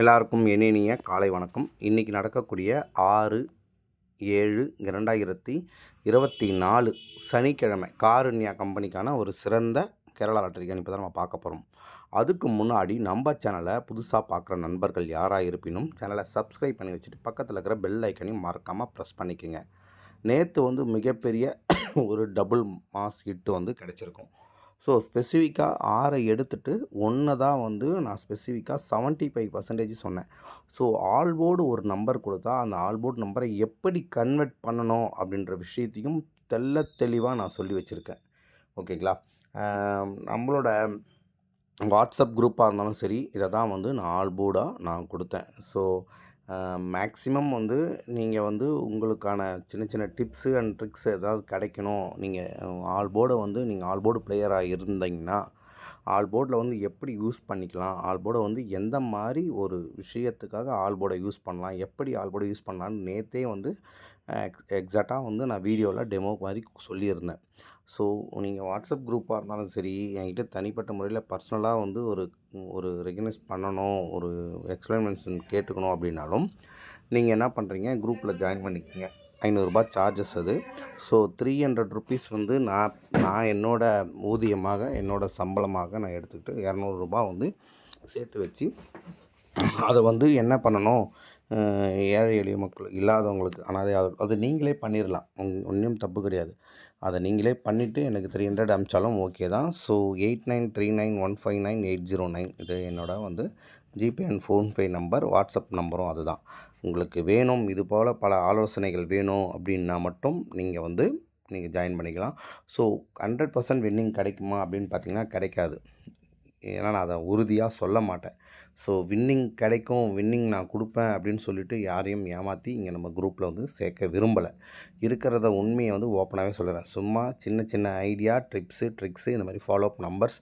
எல்லாருக்கும் இனிய காலை வணக்கம். இன்றைக்கி நடக்கக்கூடிய ஆறு ஏழு இரண்டாயிரத்தி இருபத்தி நாலு சனிக்கிழமை காருண்யா கம்பெனிக்கான ஒரு சிறந்த கேரளா லாட்டரி கணிப்பு தான் நம்ம பார்க்க போகிறோம் அதுக்கு முன்னாடி நம்ம சேனலை புதுசாக பார்க்குற நண்பர்கள் யாராக இருப்பினும் சேனலை சப்ஸ்கிரைப் பண்ணி வச்சுட்டு பக்கத்தில் இருக்கிற பெல் ஐக்கனையும் மறக்காமல் ப்ரெஸ் பண்ணிக்கோங்க. நேற்று வந்து மிகப்பெரிய ஒரு டபுள் மாஸ் ஹிட்டு வந்து கிடச்சிருக்கும். ஸோ ஸ்பெசிஃபிக்காக ஆறை எடுத்துட்டு ஒன்று தான் வந்து நான் ஸ்பெசிஃபிக்காக செவன்ட்டி ஃபைவ் பர்சன்டேஜ் சொன்னேன். ஸோ ஆல்போர்டு ஒரு நம்பர் கொடுத்தா அந்த ஆல்போர்டு நம்பரை எப்படி கன்வெர்ட் பண்ணணும் அப்படின்ற விஷயத்தையும் தெள்ள தெளிவாக நான் சொல்லி வச்சுருக்கேன். ஓகேங்களா நம்மளோட வாட்ஸ்அப் குரூப்பாக இருந்தாலும் சரி இதை தான் வந்து நான் ஆல்போர்டாக நான் கொடுத்தேன். ஸோ மேக்ஸிமம் வந்து நீங்கள் வந்து உங்களுக்கான சின்ன சின்ன டிப்ஸு அண்ட் ட்ரிக்ஸ் ஏதாவது கிடைக்கணும். நீங்கள் ஆல்போர்டை வந்து நீங்கள் ஆல்போர்டு பிளேயராக இருந்தீங்கன்னா ஆல்போர்டில் வந்து எப்படி யூஸ் பண்ணிக்கலாம்? ஆல்போர்டை வந்து எந்த மாதிரி ஒரு விஷயத்துக்காக ஆல்போர்டை யூஸ் பண்ணலாம்? எப்படி ஆல்போர்டை யூஸ் பண்ணலான்னு நேற்றே வந்து எக்ஸ் எக்ஸாக்டாக வந்து நான் வீடியோவில் டெமோ மாதிரி சொல்லியிருந்தேன். ஸோ நீங்கள் வாட்ஸ்அப் குரூப்பாக இருந்தாலும் சரி என்கிட்ட தனிப்பட்ட முறையில் பர்சனலாக வந்து ஒரு ஒரு ரெகனைஸ் பண்ணணும் ஒரு எக்ஸ்பிளனேஷன் கேட்டுக்கணும் அப்படின்னாலும் நீங்கள் என்ன பண்ணுறீங்க குரூப்பில் ஜாயின் பண்ணிக்கங்க. ஐநூறுரூபா சார்ஜஸ் அது. ஸோ த்ரீ ஹண்ட்ரட் ருபீஸ் வந்து நான் நான் என்னோடய ஊதியமாக என்னோட சம்பளமாக நான் எடுத்துக்கிட்டு இரநூறுபா வந்து சேர்த்து வச்சு அதை வந்து என்ன பண்ணணும்? ஏழை எளிய மக்கள் இல்லாதவங்களுக்கு. ஆனால் அது அது நீங்களே பண்ணிடலாம் ஒன்றும் தப்பு கிடையாது. அதை நீங்களே பண்ணிவிட்டு எனக்கு த்ரீ ஹண்ட்ரட் அமிச்சாலும் ஓகே தான். So eight nine three nine one five nine eight zero nine இது என்னோட வந்து GPay and PhonePe number WhatsApp நம்பரும் அதுதான் உங்களுக்கு வேணும் இது போல் பல ஆலோசனைகள் வேணும் அப்படின்னா மட்டும் நீங்கள் வந்து நீங்கள் ஜாயின் பண்ணிக்கலாம். ஸோ ஹண்ட்ரட் பர்சன்ட் வின்னிங் கிடைக்குமா அப்படின்னு பார்த்தீங்கன்னா கிடைக்காது. ஏன்னா நான் அதை உறுதியாக சொல்ல மாட்டேன். ஸோ வின்னிங் கிடைக்கும் வின்னிங் நான் கொடுப்பேன் அப்படின்னு சொல்லிட்டு யாரையும் ஏமாற்றி இங்கே நம்ம குரூப்பில் வந்து சேர்க்க விரும்பலை. இருக்கிறத உண்மையை வந்து ஓப்பனாகவே சொல்லுறேன். சும்மா சின்ன சின்ன ஐடியா ட்ரிப்ஸு ட்ரிக்ஸு இந்த மாதிரி ஃபாலோ அப் நம்பர்ஸ்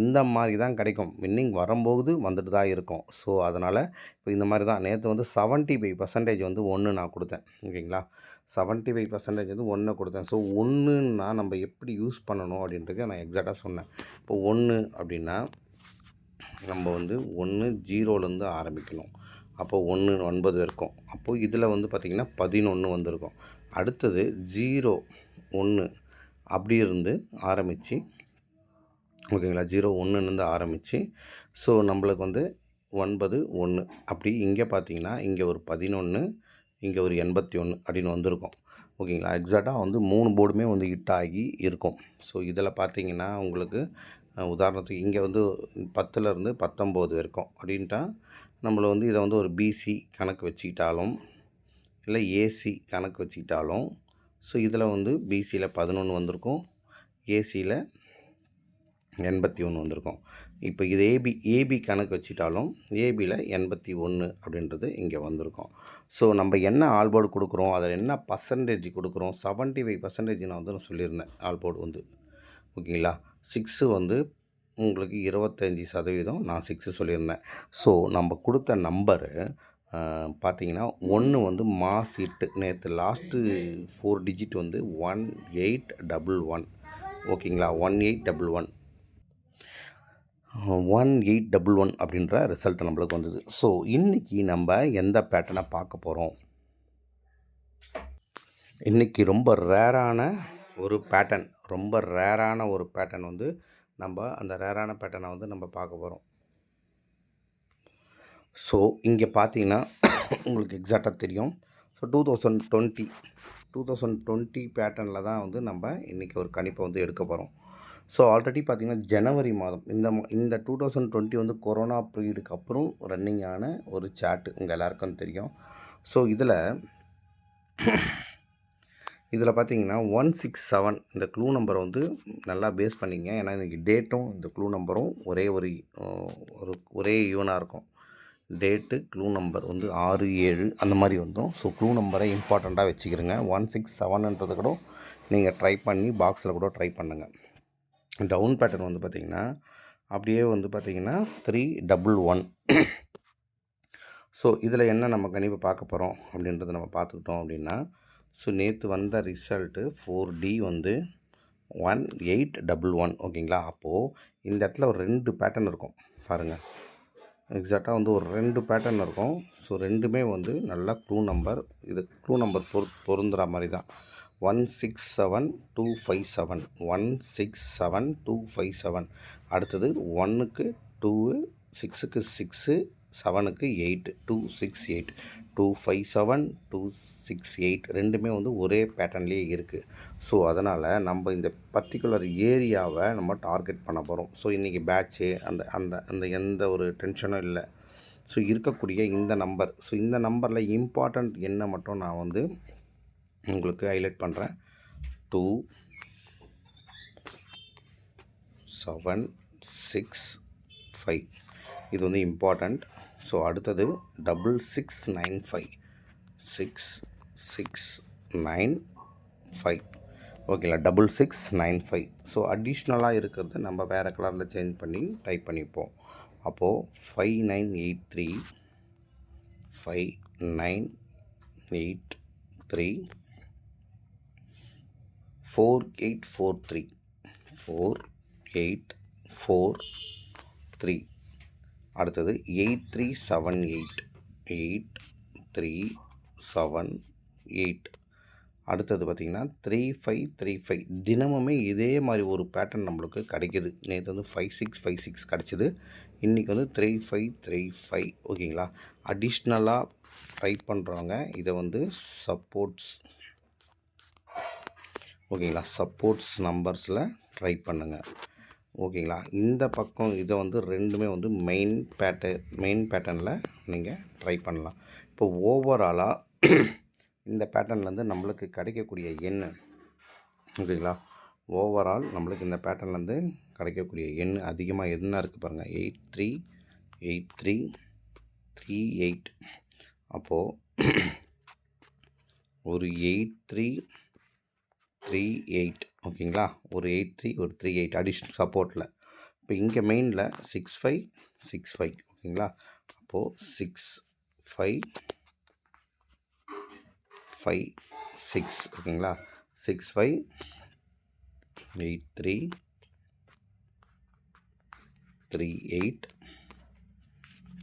இந்த மாதிரி தான் கிடைக்கும். வின்னிங் வரும்போது வந்துட்டு தான் இருக்கும். ஸோ அதனால் இப்போ இந்த மாதிரி தான். நேற்று வந்து செவன்ட்டி ஃபைவ் பர்சன்டேஜ் வந்து ஒன்று நான் கொடுத்தேன். ஓகேங்களா? செவன்ட்டி ஃபைவ் பர்சன்டேஜ் வந்து ஒன்று கொடுத்தேன். ஸோ ஒன்றுன்னா நம்ம எப்படி யூஸ் பண்ணணும் அப்படின்றத நான் எக்ஸாக்டாக சொன்னேன். இப்போ ஒன்று அப்படின்னா நம்ம வந்து ஒன்று ஜீரோலேருந்து ஆரம்பிக்கணும். அப்போது ஒன்று ஒன்பது இருக்கும். அப்போது இதில் வந்து பார்த்திங்கன்னா பதினொன்று வந்திருக்கும். அடுத்தது ஜீரோ ஒன்று அப்படி இருந்து ஆரம்பித்து ஓகேங்களா? ஜீரோ ஒன்றுலேருந்து ஆரம்பித்து ஸோ நம்மளுக்கு வந்து ஒன்பது ஒன்று அப்படி இங்கே பார்த்தீங்கன்னா இங்கே ஒரு பதினொன்று இங்கே ஒரு எண்பத்தி ஒன்று அப்படின்னு வந்திருக்கும். ஓகேங்களா? எக்ஸாக்டாக வந்து மூணு போர்டுமே வந்து ஹிட் ஆகி இருக்கும். ஸோ இதில் பார்த்தீங்கன்னா உங்களுக்கு உதாரணத்துக்கு இங்கே வந்து பத்துலேருந்து பத்தொம்போது வரைக்கும் அப்படின்ட்டா நம்மளை வந்து இதை வந்து ஒரு பிசி கணக்கு வச்சுக்கிட்டாலும் இல்லை ஏசி கணக்கு வச்சுக்கிட்டாலும் ஸோ இதில் வந்து பிசியில் பதினொன்று வந்திருக்கும் ஏசியில் எண்பத்தி ஒன்று வந்திருக்கும். இப்போ இது ஏபி ஏபி கணக்கு வச்சுட்டாலும் ஏபியில் எண்பத்தி ஒன்று அப்படின்றது இங்கே வந்திருக்கும். ஸோ நம்ம என்ன ஆல்போர்டு கொடுக்குறோம் அதில் என்ன பர்சன்டேஜ் கொடுக்குறோம் செவன்ட்டி ஃபைவ் பர்சன்டேஜ் நான் வந்து நான் சொல்லியிருந்தேன் ஆல்போர்டு வந்து. ஓகேங்களா? சிக்ஸு வந்து உங்களுக்கு இருபத்தஞ்சி சதவீதம் நான் சிக்ஸு சொல்லியிருந்தேன். ஸோ நம்ம கொடுத்த நம்பரு பார்த்தீங்கன்னா ஒன்று வந்து மாஸ் இட்டு நேற்று லாஸ்ட்டு ஃபோர் டிஜிட் வந்து ஒன் எயிட் டபுள் ஒன் ஓகேங்களா? One eight double one one eight double one அப்படின்ற ரிசல்ட் நம்மளுக்கு வந்தது. ஸோ இன்றைக்கி நம்ம எந்த பேட்டர்னை பார்க்க போகிறோம் இன்றைக்கி ரொம்ப ரேரான ஒரு பேட்டர்ன் ரொம்ப ரேரான ஒரு பேட்டர்ன் வந்து நம்ம அந்த ரேரான பேட்டர்னை வந்து நம்ம பார்க்க போகிறோம் ஸோ இங்கே பார்த்தீங்கன்னா உங்களுக்கு எக்ஸாக்டாக தெரியும். So two thousand twenty two thousand twenty பேட்டர்னில் தான் வந்து நம்ம இன்றைக்கி ஒரு கணிப்பை வந்து எடுக்க போகிறோம் ஸோ ஆல்ரெடி பார்த்திங்கன்னா ஜனவரி மாதம் இந்த இந்த டூ தௌசண்ட் டுவெண்ட்டி வந்து கொரோனா பீரியடுக்கு அப்புறம் ரன்னிங் ஆன ஒரு சாட்டு உங்கள் எல்லாருக்கும் தெரியும். ஸோ இதில் இதில் பார்த்தீங்கன்னா ஒன் சிக்ஸ் செவன் இந்த க்ளூ நம்பரை வந்து நல்லா பேஸ் பண்ணிங்க. ஏன்னா இன்றைக்கி டேட்டும் இந்த க்ளூ நம்பரும் ஒரே ஒரு ஒரு ஒரே யூனாக இருக்கும். டேட்டு க்ளூ நம்பர் வந்து ஆறு ஏழு அந்த மாதிரி வந்துடும் ஸோ க்ளூ நம்பரை இம்பார்ட்டண்ட்டாக வச்சுக்கிறங்க ஒன் சிக்ஸ் செவன்ன்றது கூட நீங்கள் ட்ரை பண்ணி பாக்ஸில் கூட ட்ரை பண்ணுங்கள் டவுன் பேட்டர்ன் வந்து பார்த்திங்கன்னா அப்படியே வந்து பார்த்திங்கன்னா த்ரீ டபுள் ஒன் ஸோ இதில் என்ன நம்ம கணிப்பு பார்க்க போகிறோம் அப்படின்றத நம்ம பார்த்துக்கிட்டோம் அப்படின்னா ஸோ நேற்று வந்த ரிசல்ட்டு ஃபோர் டி வந்து ஒன் எயிட் டபுள் ஒன் ஓகேங்களா? அப்போது இந்த இடத்துல ஒரு ரெண்டு பேட்டர்ன் இருக்கும். பாருங்கள் எக்ஸாக்டாக வந்து ஒரு ரெண்டு பேட்டர்ன் இருக்கும். ஸோ ரெண்டுமே வந்து நல்லா க்ளூ நம்பர் இது க்ளூ நம்பர் பொரு பொருந்துகிற மாதிரி தான். One six seven two five seven one six seven two five seven அடுத்தது ஒன்றுக்கு டூவு சிக்ஸுக்கு சிக்ஸு செவனுக்கு eight two six eight two five seven two six eight ரெண்டுமே வந்து ஒரே பேட்டர்ன்லேயே இருக்குது ஸோ அதனால் நம்ம இந்த பர்டிகுலர் ஏரியாவை நம்ம டார்கெட் பண்ண போகிறோம் ஸோ இன்றைக்கி பேட்ச்சு அந்த அந்த அந்த எந்த ஒரு டென்ஷனும் இல்லை. ஸோ இருக்கக்கூடிய இந்த நம்பர் ஸோ இந்த நம்பரில் இம்பார்ட்டண்ட் என்ன மட்டும் நான் வந்து உங்களுக்கு ஹைலைட் பண்ணுறேன் டூ செவன் சிக்ஸ் ஃபைவ் இது வந்து இம்பார்ட்டண்ட் ஸோ அடுத்தது double six nine five six six nine five ஓகேங்களா double six nine five so அடிஷ்னலாக இருக்கிறது நம்ம வேறு கலரில் சேஞ்ச் பண்ணி டைப் பண்ணிப்போம். அப்போது five nine eight three five nine eight three four eight four three four eight four three அடுத்தது eight three seven eight eight three seven eight அடுத்தது பார்த்திங்கன்னா த்ரீ ஃபைவ் த்ரீ ஃபைவ் தினமுமே இதே மாதிரி ஒரு பேட்டர்ன் நம்மளுக்கு கிடைக்கிது. நேற்று வந்து ஃபைவ் சிக்ஸ் ஃபைவ் சிக்ஸ் கிடச்சிது. இன்றைக்கி வந்து த்ரீ ஃபைவ் த்ரீ ஃபைவ் ஓகேங்களா? அடிஷ்னலாக ட்ரை பண்ணுறவங்க இதை வந்து சப்போர்ட்ஸ் ஓகேங்களா? சப்போர்ட்ஸ் நம்பர்ஸில் ட்ரை பண்ணுங்கள் ஓகேங்களா? இந்த பக்கம் இதை வந்து ரெண்டுமே வந்து மெயின் பேட்டர் மெயின் பேட்டர்னில் நீங்கள் ட்ரை பண்ணலாம். இப்போ ஓவராலாக இந்த பேட்டர்ன்லேருந்து நம்மளுக்கு கிடைக்கக்கூடிய எண் ஓகேங்களா? ஓவரால் நம்மளுக்கு இந்த பேட்டர்ன்லேருந்து கிடைக்கக்கூடிய எண் அதிகமாக என்ன இருக்குது பாருங்கள் eight three eight three three eight அப்போது ஒரு எயிட் த்ரீ த்ரீ எயிட் ஓகேங்களா ஒரு எயிட் த்ரீ ஒரு த்ரீ எயிட் அடிஷ்னல் சப்போர்ட்டில் இப்போ இங்கே மெயினில் சிக்ஸ் ஃபைவ் சிக்ஸ் ஃபைவ் ஓகேங்களா அப்போது சிக்ஸ் ஃபைவ் ஃபைவ் சிக்ஸ் ஓகேங்களா six five eight three three eight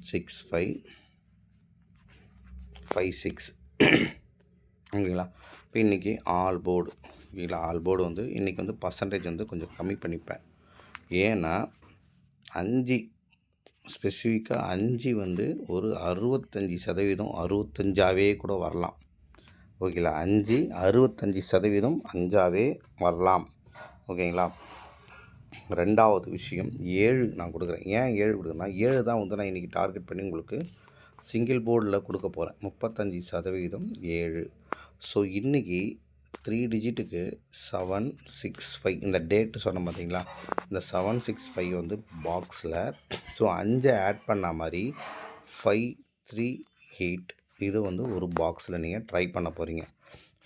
six five five six ஓகேங்களா இப்போ இன்றைக்கி ஆல் போர்டு ஓகேங்களா ஆல் போர்டு வந்து இன்றைக்கி வந்து பர்சன்டேஜ் வந்து கொஞ்சம் கம்மி பண்ணிப்பேன். ஏன்னா அஞ்சு ஸ்பெசிஃபிக்காக அஞ்சு வந்து ஒரு அறுபத்தஞ்சி சதவீதம் அறுபத்தஞ்சாவே கூட வரலாம். ஓகேங்களா அஞ்சு அறுபத்தஞ்சி சதவீதம் அஞ்சாவே வரலாம். ஓகேங்களா ரெண்டாவது விஷயம் ஏழு நான் கொடுக்குறேன். ஏன் ஏழு கொடுக்குறேன்னா ஏழு தான் வந்து நான் இன்றைக்கி டார்கெட் பண்ணி உங்களுக்கு சிங்கிள் போர்டில் கொடுக்க போகிறேன் முப்பத்தஞ்சு சதவீதம் ஏழு. ஸோ இன்றைக்கி த்ரீ டிஜிட்டுக்கு செவன் சிக்ஸ் ஃபைவ் இந்த டேட்டு சொன்ன பார்த்தீங்களா இந்த செவன் சிக்ஸ் ஃபைவ் வந்து பாக்ஸில் ஸோ அஞ்சை ஆட் பண்ண மாதிரி ஃபைவ் த்ரீ எயிட் இது வந்து ஒரு பாக்ஸில் நீங்கள் ட்ரை பண்ண போகிறீங்க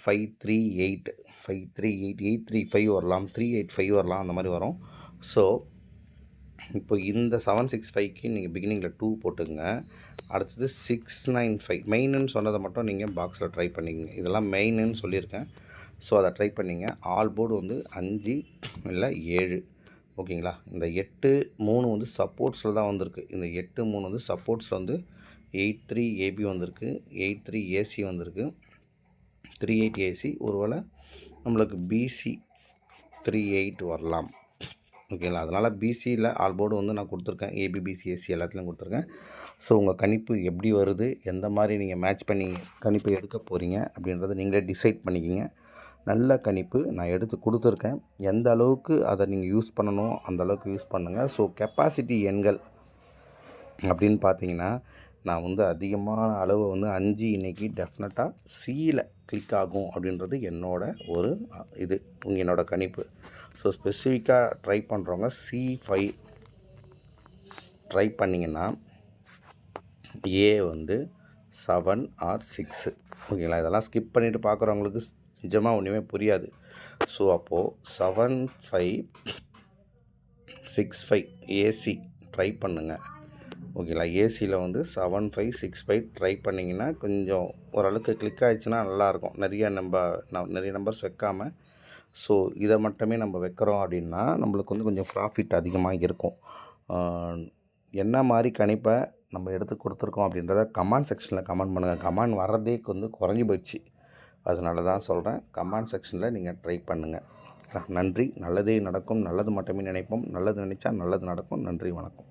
five three eight five three eight eight three five வரலாம் த்ரீ எயிட் ஃபைவ் வரலாம் அந்த மாதிரி வரும். ஸோ இப்போ இந்த செவன் சிக்ஸ் ஃபைவ்க்கு நீங்கள் பிகினிங்கில் டூ போட்டுங்க அடுத்தது சிக்ஸ் நைன் ஃபைவ் மெயின்னு சொன்னதை மட்டும் நீங்கள் பாக்ஸில் ட்ரை பண்ணிக்கங்க. இதெல்லாம் மெயின்னு சொல்லியிருக்கேன். ஸோ அதை ட்ரை பண்ணிங்க. ஆல் போர்டு வந்து அஞ்சு இல்லை ஏழு. ஓகேங்களா? இந்த எட்டு மூணு வந்து சப்போர்ட்ஸில் தான் வந்திருக்கு. இந்த எட்டு மூணு வந்து சப்போர்ட்ஸில் வந்து எயிட் த்ரீ ஏபி வந்திருக்கு. எயிட் த்ரீ ஏசி வந்திருக்கு. த்ரீ எயிட் ஏசி ஒருவேளை நம்மளுக்கு பிசி த்ரீ எயிட் வரலாம். ஓகேங்களா? அதனால் பிசியில் ஆல் போர்டு வந்து நான் கொடுத்துருக்கேன். ஏபி பிசி ஏசி எல்லாத்துலேயும் கொடுத்துருக்கேன். ஸோ உங்கள் கணிப்பு எப்படி வருது? எந்த மாதிரி நீங்கள் மேட்ச் பண்ணி கணிப்பு எடுக்க போகிறீங்க அப்படின்றத நீங்களே டிசைட் பண்ணிக்கிங்க. நல்ல கணிப்பு நான் எடுத்து கொடுத்துருக்கேன். எந்த அளவுக்கு அதை நீங்கள் யூஸ் பண்ணணும் அந்த அளவுக்கு யூஸ் பண்ணுங்கள் ஸோ கெப்பாசிட்டி எண்கள் அப்படின்னு பார்த்தீங்கன்னா நான் வந்து அதிகமான அளவு வந்து அஞ்சு இன்றைக்கி டெஃபினட்டாக சியில் கிளிக் ஆகும் அப்படின்றது என்னோட ஒரு இது என்னோடய கணிப்பு. ஸோ ஸ்பெசிஃபிக்காக ட்ரை பண்ணுறவங்க சி ஃபைவ் ட்ரை பண்ணிங்கன்னா ஏ வந்து செவன் ஆர் சிக்ஸு ஓகேங்களா இதெல்லாம் ஸ்கிப் பண்ணிவிட்டு பார்க்குறவங்களுக்கு நிஜமாக ஒன்றுமே புரியாது. ஸோ அப்போது seven five six five AC try பண்ணுங்கள் ஓகேங்களா ஏசியில் வந்து seven five six five try பண்ணிங்கன்னா கொஞ்சம் ஓரளவுக்கு கிளிக் ஆகிடுச்சுன்னா நல்லாயிருக்கும். நிறைய நம்ம ந- நிறைய நம்பர்ஸ் வைக்காமல் ஸோ இதை மட்டுமே நம்ம வைக்கிறோம் அப்படின்னா நம்மளுக்கு வந்து கொஞ்சம் ப்ராஃபிட் அதிகமாக இருக்கும். என்ன மாதிரி கணிப்பை நம்ம எடுத்து கொடுத்துருக்கோம் அப்படின்றத கமெண்ட் செக்ஷனில் கமெண்ட் பண்ணுங்கள் கமெண்ட் வர்றதே வந்து குறைஞ்சி போயிடுச்சு. அதனால தான் சொல்கிறேன் கமெண்ட் செக்ஷனில் நீங்கள் ட்ரை பண்ணுங்கள் நன்றி. நல்லதே நடக்கும். நல்லது மட்டுமே நினைப்போம். நல்லது நினச்சா நல்லது நடக்கும். நன்றி வணக்கம்.